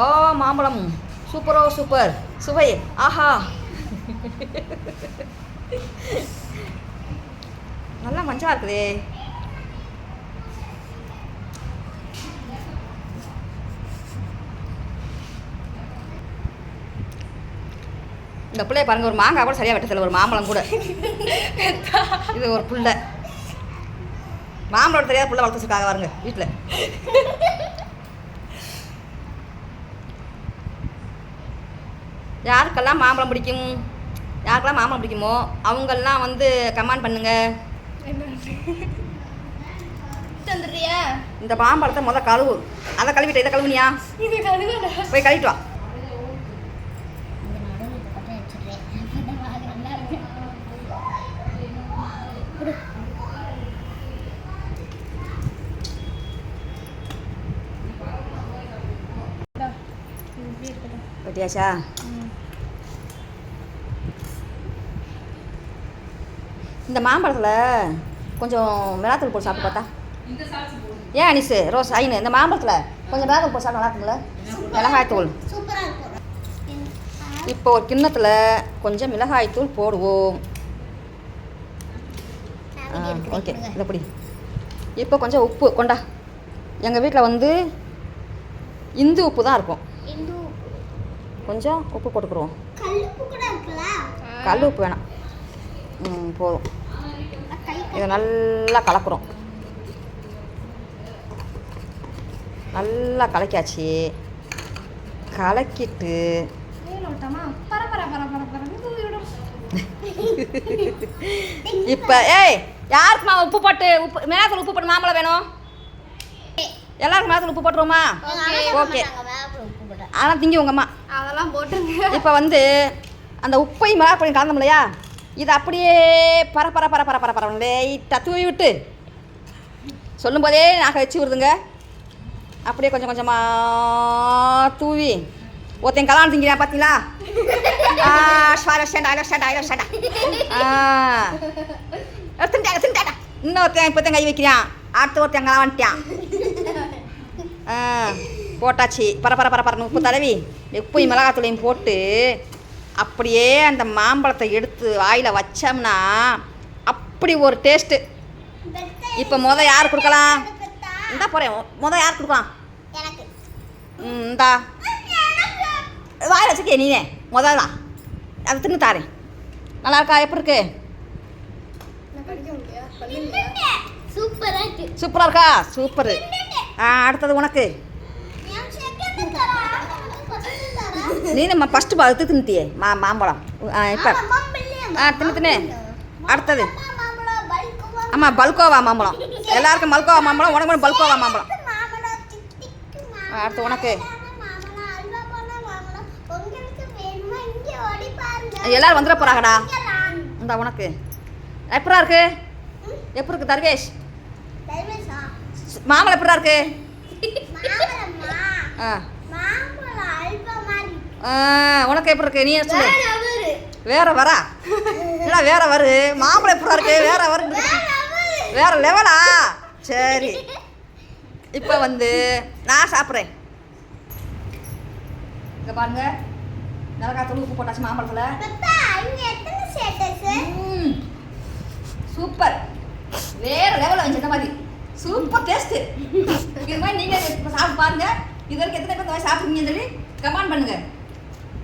ஓ மாம்பழம். சூப்பரோ சூப்பர். சுவை. ஆஹா. நல்லா மஞ்சா இருக்குதே. இந்த பிள்ளைய பாருங்க ஒரு மாங்காய் கூட சரியாக வெட்டதில்லை ஒரு மாம்பழம் கூட. இது ஒரு புள்ள. மாம்பழம் தெரியாத புள்ள வளர்த்து வச்சிருக்காங்க பாருங்க வீட்டில் யாருக்கெல்லாம் மாம்பழம் பிடிக்கும்? யாருக்கெல்லாம் மாம்பழம் பிடிக்குமோ அவங்கெல்லாம் வந்து கமெண்ட் பண்ணுங்க. தந்துடுறியா? இந்த மாம்பழத்தை முத கழுவு. அதை கழுவிட்டு இதை கழுவுனியா? போய் கழுவிட்டு வா. இந்த நடுவில் பட்டை வச்சிடுறேன் அப்பதான் நல்லா இருக்கு குடு. இந்தா, மாம்பழத்தில் கொஞ்சம் மிளகாத்தூள் போட்டு சாப்பிட்டு பார்த்தா? ஏன் அனிசு? ரோஸ் ஐனு இந்த மாம்பழத்தில் கொஞ்சம் மிளகாத்தூள் போட்டு சாப்பிட்டு நல்லா இருக்குங்களா மிளகாய்த்தூள். இப்போ ஒரு கிண்ணத்தில் கொஞ்சம் மிளகாய்த்தூள் போடுவோம். ஓகே இதை பிடி. இப்போ கொஞ்சம் உப்பு கொண்டா. எங்கள் வீட்டில் வந்து இந்து உப்பு தான் இருக்கும். கொஞ்சம் உப்பு இருக்குல்ல? கல் உப்பு வேணாம். ம் போதும். இதை நல்லா கலக்குறோம். நல்லா கலக்கியாச்சு. கலக்கிட்டு வேணும்ட்டாமா பர பர பர பர பரன்னு தூவிடும் இப்போ ஏய் யாருக்குமா உப்பு போட்டு உப்பு மிளகாத்தூள் உப்பு போட்டு மாம்பழம் வேணும்? எல்லாருக்கும் மிளகாத்தூள் உப்பு போட்டுருவோமா? ஓகே. ஆனால் திங்கி உங்கள் அம்மா. அதெல்லாம் போட்டுருங்க. இப்போ வந்து அந்த உப்பை மிளகாத்தூளையும் கலந்தோம் இல்லையா? இதை அப்படியே பர பர பர பர பர பர லைட்டாக தூவி விட்டு. சொல்லும்போதே நாங்கள் வச்சு விடுதுங்க. அப்படியே கொஞ்சம் கொஞ்சமாக தூவி. ஒருத்தன் கல்யாணம் திங்கிறா பார்த்தீங்களா ஆ ஸ்வால ஸ்டாண்டா ஐலோ ஆ. எடுத்துட்டாங்க எடுத்துட்டாங்க இன்னொருத்தன் இப்போ கை வைக்கிறான். அடுத்த ஒருத்தன் அங்கே ஆ போட்டாச்சு. பர பர பர பரன்னு உப்பு தடவி. உப்பையும் மிளகாத்தூளையும் போட்டு அப்படியே அந்த மாம்பழத்தை எடுத்து வாயில் வச்சோம்னா அப்படி ஒரு டேஸ்ட்டு இப்போ முத யார் கொடுக்கலாம்? இந்தா போகிறேன் முத யார் கொடுக்கலாம்? இந்தா. வாயில் வச்சுக்கே நீனே. முதல்ல அதை தின்னு தாரேன் நல்லா இருக்கா? எப்படி இருக்கு? சூப்பராக இருக்கா. சூப்பரு. ஆ அடுத்தது உனக்கு. நம்ம ஃபஸ்ட்டு பழுத்து தின்னுட்டியே? மா மாம்பழம். ஆ இப்போ. ஆ தின்னு அடுத்தது. ஆமாம் பல்கோவா மாம்பழம். எல்லாருக்கும் மல்கோவா மாம்பழம் உனக்கு பல்கோவா மாம்பழம். அடுத்து உனக்கு. எல்லாரும் வந்துட போகிறாங்கடா இந்த உனக்கு. எப்படா இருக்கு? எப்படி இருக்கு தர்வேஷ் மாம்பழம் எப்படா இருக்கு? ஆ, உனக்கு எப்படி இருக்கு? நீ சொல்லு. வேற வரா? என்னடா வேற வரு? மாம்பழம் எப்படா இருக்கு? வேற வரு வேற லெவலா சரி. இப்போ வந்து நான் சாப்பிட்றேன். இங்கே பாருங்க. மிளகாய் தூள் உப்பு போட்டாச்சு மாம்பழத்தில். சூப்பர். வேற லெவலில் வந்து இந்த மாதிரி. சூப்பர் டேஸ்ட்டு இது மாதிரி நீங்கள் சாப்பிட்டு பாருங்க. இது வரைக்கும் எத்தனை பேர் இந்த மாதிரி சொல்லி கமெண்ட் பண்ணுங்க.